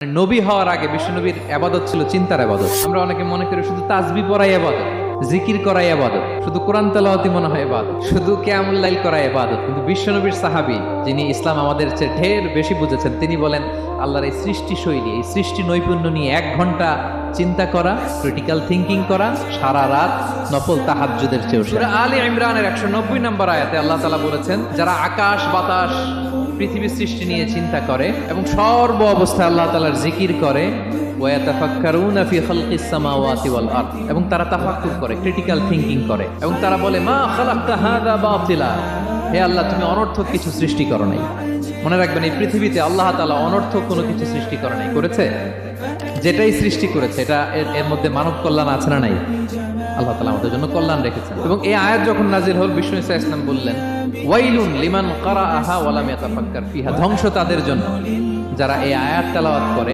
নবী হওয়ার আগে বিশ্বনবীর আবাদত ছিল চিন্তার আবাদত আমরা অনেকে মনে করি শুধু তাজবি পড়াই আবাদত, জিকির করাই আবাদত, শুধু কোরআন তেলাওয়াতি মনে হয় আবাদত, শুধু কেয়ামুল্লাইল করাই আবাদত কিন্তু বিশ্বনবীর সাহাবী, যিনি ইসলাম আমাদের চেয়ে ঢের বেশি বুঝেছেন, তিনি বলেন, আল্লাহর এই সৃষ্টি শৈলী এই সৃষ্টি নৈপুণ্য নিয়ে এক ঘণ্টা চিন্তা করা ক্রিটিক্যাল থিঙ্কিং করা, সারা রাত নফল তাহাজ্জুদের চেয়েও। আলী ইমরানের একশো নব্বই নম্বর আয়াতে আল্লাহ তালা বলেছেন, যারা আকাশ, বাতাস পৃথিবীর সৃষ্টি নিয়ে চিন্তা করে এবং সর্ব অবস্থায় আল্লাহ তালার জিকির করে এবং তারা তাফাক্কুর করে ক্রিটিক্যাল থিঙ্কিং করে। এবং তারা বলে, মা খালাক্তা হে আল্লাহ, তুমি অনর্থক কিছু সৃষ্টি করো নাই। মনে রাখবেন, এই পৃথিবীতে আল্লাহ তালা অনর্থক কোনো কিছু সৃষ্টি করে নাই। করেছে? যেটাই সৃষ্টি করেছে, এটা এর মধ্যে মানব কল্যাণ আছে না নাই? আল্লাহ তালা আমাদের জন্য কল্যাণ রেখেছেন। এবং এই আয়াত যখন নাজির হল, বিষ্ণু ইসা ইসলাম বললেন, ওয়াইলুন লিমান কারা আহা ফিহা ধ্বংস তাদের জন্য। যারা এই আয়াত তালাওয়াত করে